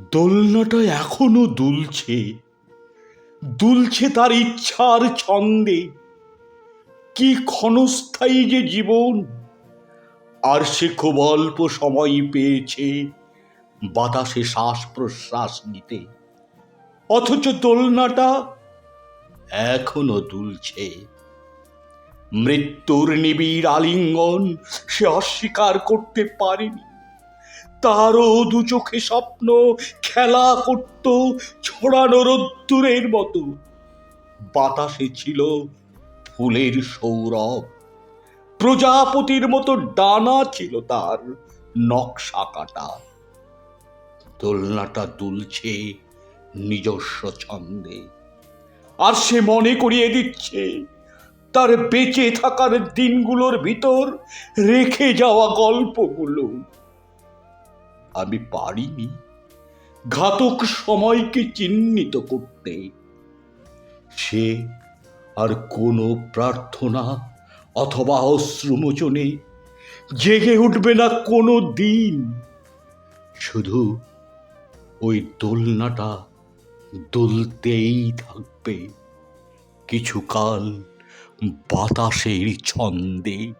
দোলনাটা এখনও দুলছে। দুলছে তার ইচ্ছার ছন্দে। কি ক্ষণস্থায়ী যে জীবন। আর সে খুব অল্প সময় পেয়েছে বাতাসে শ্বাস প্রশ্বাস নিতে। অথচ দোলনাটা এখনও দুলছে। মৃত্যুর নিবিড় আলিঙ্গন সে অস্বীকার করতে পারেনি। তারও দু চোখে স্বপ্ন খেলা করত ছড়ানো রোদ্দুরের মতো। বাতাসে ছিল ফুলের সৌরভ। প্রজাপতির মতো ডানা ছিল তার নকশা কাটা। দোলনাটা দুলছে নিজস্ব ছন্দে। আর সে মনে করিয়ে দিচ্ছে, তার বেঁচে থাকার দিনগুলোর ভিতর রেখে যাওয়া গল্পগুলো। আমি পারিনি। ঘাতক সময়কে চিহ্নিত করতে। সে আর কোনো প্রার্থনা অথবা অশ্রুমোচনে জেগে উঠবে না কোনো দিন। শুধু ওই দোলনাটা দুলতেই থাকবে। কিছুকাল বাতাসের ছন্দে।